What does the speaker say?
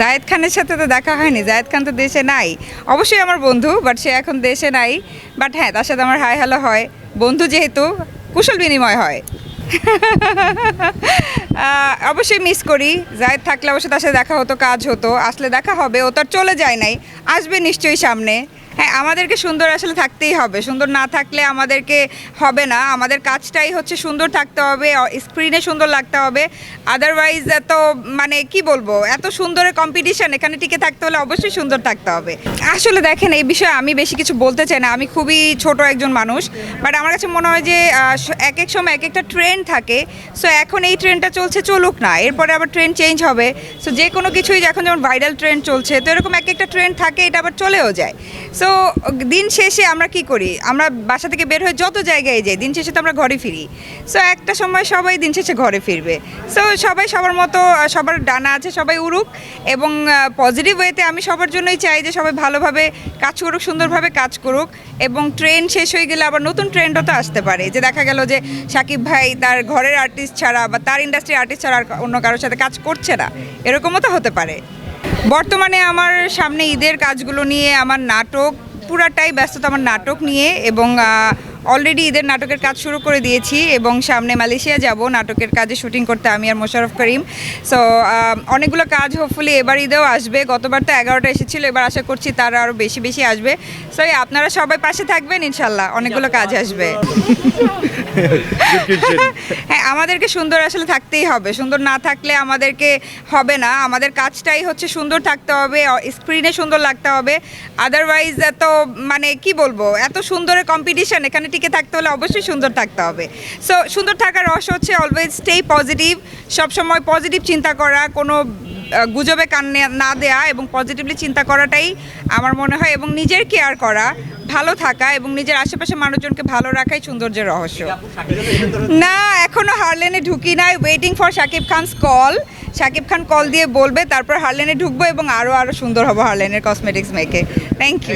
জায়েদ খানের সাথে তো দেখা হয়নি, জায়েদ খান তো দেশে নাই। অবশ্যই আমার বন্ধু বাট সে এখন দেশে নাই। বাট হ্যাঁ তার সাথে আমার হাই হ্যালো হয়। বন্ধু যেহেতু, কুশল বিনিময় হয়। অবশ্যই মিস করি। জায়েদ থাকলে অবশ্যই তার সাথে দেখা হতো, কাজ হতো, আসলে দেখা হবে, ও তো চলে যায় নাই। আসবে নিশ্চয়ই সামনে। হ্যাঁ আমাদেরকে সুন্দর আসলে থাকতেই হবে। সুন্দর না থাকলে আমাদেরকে হবে না। আমাদের কাজটাই হচ্ছে সুন্দর থাকতে হবে স্ক্রিনে সুন্দর লাগতে হবে। আদারওয়াইজ এত মানে কি বলব, এত সুন্দরের কম্পিটিশন এখানে টিকে থাকতে হলে অবশ্যই সুন্দর থাকতে হবে। আসলে দেখেন, এই বিষয়ে আমি বেশি কিছু বলতে চাই না। আমি খুবই ছোট একজন মানুষ বাট আমার কাছে মনে হয় যে এক এক সময় এক একটা ট্রেন্ড থাকে। সো এখন এই ট্রেন্ডটা চলছে, চলুক না। এরপরে আবার ট্রেন্ড চেঞ্জ হবে। সো যে কোনো কিছুই এখন যেমন ভাইরাল ট্রেন্ড চলছে, তো এরকম এক একটা ট্রেন্ড থাকে, এটা আবার চলেও যায়। সো দিন শেষে আমরা কি করি? আমরা বাসা থেকে বের হয়ে যত জায়গায় যাই, দিন শেষে তো আমরা ঘরে ফিরি। সো একটা সময় সবাই দিন শেষে ঘরে ফিরবে। সো সবাই সবার মতো সবার ডানা আছে, সবাই উড়ুক এবং পজিটিভ ওয়েতে আমি সবার জন্যই চাই যে সবাই ভালোভাবে কাজ করুক, সুন্দরভাবে কাজ করুক এবং ট্রেন্ড শেষ হয়ে গেলে আবার নতুন ট্রেন্ডও তো আসতে পারে। যে দেখা গেল যে সাকিব ভাই তার ঘরের আর্টিস্ট ছাড়া বা তার ইন্ডাস্ট্রি আর্টিস্ট ছাড়া আর অন্য কারোর সাথে কাজ করছে না। এরকমও তো হতে পারে। বর্তমানে আমার সামনে ঈদের কাজগুলো নিয়ে আমার নাটক পুরাটাই ব্যস্ততা আমার নাটক নিয়ে এবং অলরেডি ঈদের নাটকের কাজ শুরু করে দিয়েছি এবং সামনে মালয়েশিয়া যাব। নাটকের কাজে শুটিং করতে আমি আর মোশারফ করিম। সো অনেকগুলো কাজ হোপফুলি এবার ঈদেও আসবে। গতবার তো এগারোটা এসেছিল, এবার আশা করছি তারা আরও বেশি বেশি আসবে। সো আপনারা সবাই পাশে থাকবেন ইনশাল্লাহ। অনেকগুলো কাজ আসবে। হ্যাঁ আমাদেরকে সুন্দর আসলে থাকতেই হবে। সুন্দর না থাকলে আমাদেরকে হবে না। আমাদের কাজটাই হচ্ছে সুন্দর থাকতে হবে স্ক্রিনে সুন্দর লাগতে হবে। আদারওয়াইজ এত মানে কি বলব? এত সুন্দরের কম্পিটিশন এখানে টিকে থাকতে হলে অবশ্যই সুন্দর থাকতে হবে। সো সুন্দর থাকার রস হচ্ছে অলওয়েজ স্টেই পজিটিভ সবসময় পজিটিভ চিন্তা করা, কোনো গুজবে কান নে- দেয়া এবং পজিটিভলি চিন্তা করাটাই আমার মনে হয় এবং নিজের কেয়ার করা, ভালো থাকা এবং নিজের আশেপাশে মানুষজনকে ভালো রাখাই সৌন্দর্যের রহস্য। না, এখনও হারলেনে ঢুকি নাই waiting for Shakib Khan's call Shakib Khan call দিয়ে বলবে, তারপর হারলেনে ঢুকবো এবং আরও আরও সুন্দর হব হারলেনের কসমেটিক্স মেকে থ্যাংক ইউ